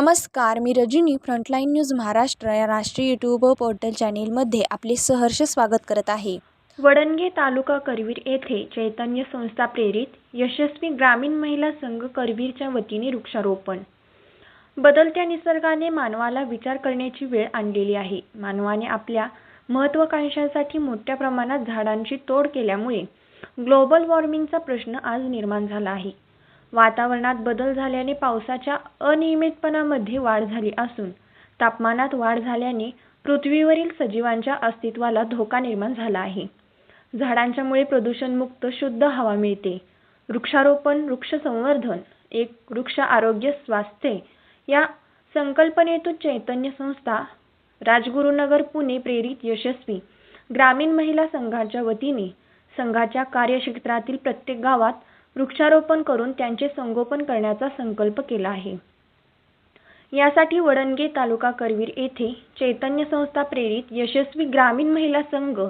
नमस्कार मी Rajni frontline news Maharashtra या राष्ट्रीय यूट्यूब पोर्टल चॅनेलमध्ये आपले सहर्ष स्वागत करत आहे. वडणगे तालुका करवीर येथे चैतन्य संस्था प्रेरित यशस्वी ग्रामीण महिला संघ करवीरच्या वतीने वृक्षारोपण. बदलत्या निसर्गाने मानवाला विचार करण्याची वेळ आणलेली आहे. मानवाने आपल्या महत्त्वाकांक्षांसाठी मोठ्या प्रमाणात झाडांची तोड केल्यामुळे ग्लोबल वॉर्मिंगचा प्रश्न आज निर्माण झाला आहे. वातावरणात बदल झाल्याने पावसाच्या अनियमितपणामध्ये वाढ झाली असून तापमानात वाढ झाल्याने पृथ्वीवरील सजीवांच्या अस्तित्वाला धोका निर्माण झाला आहे. झाडांच्यामुळे प्रदूषणमुक्त शुद्ध हवा मिळते. वृक्षारोपण वृक्ष संवर्धन एक वृक्ष आरोग्य स्वास्थ्य या संकल्पनेतून चैतन्य संस्था राजगुरुनगर पुणे प्रेरित यशस्वी ग्रामीण महिला संघाच्या वतीने संघाच्या कार्यक्षेत्रातील प्रत्येक गावात वृक्षारोपण करून त्यांचे संगोपन करण्याचा संकल्प केला आहे. यासाठी वडणगे तालुका करवीर येथे चैतन्य संस्था प्रेरित यशस्वी ग्रामीण महिला संघ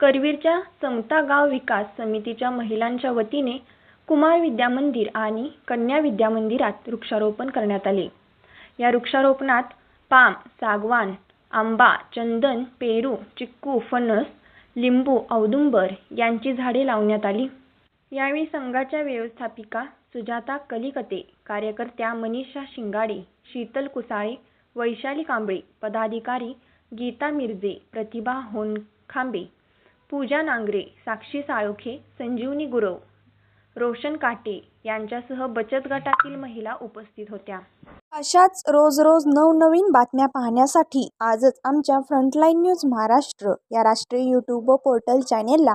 करवीरच्या समता गाव विकास समितीच्या महिलांच्या वतीने कुमार विद्या मंदिर आणि कन्या विद्या मंदिरात वृक्षारोपण करण्यात आले. या वृक्षारोपणात पाम सागवान आंबा चंदन पेरू चिक्कू फणस लिंबू औदुंबर यांची झाडे लावण्यात आली. यावेळी संघाच्या व्यवस्थापिका सुजाता कलिकते कार्यकर्त्या मनीषा शिंगाडे शीतल कुसाळे वैशाली कांबळे पदाधिकारी गीता मिरजे प्रतिभा होनखांबे पूजा नांगरे साक्षी साळोखे संजीवनी गुरव रोशन काटे यांच्यासह बचत गटातील महिला उपस्थित होत्या. अशाच रोज रोज नवनवीन बातम्या पाहण्यासाठी आजच आमच्या फ्रंटलाईन न्यूज महाराष्ट्र या राष्ट्रीय यूट्यूब पोर्टल चॅनेलला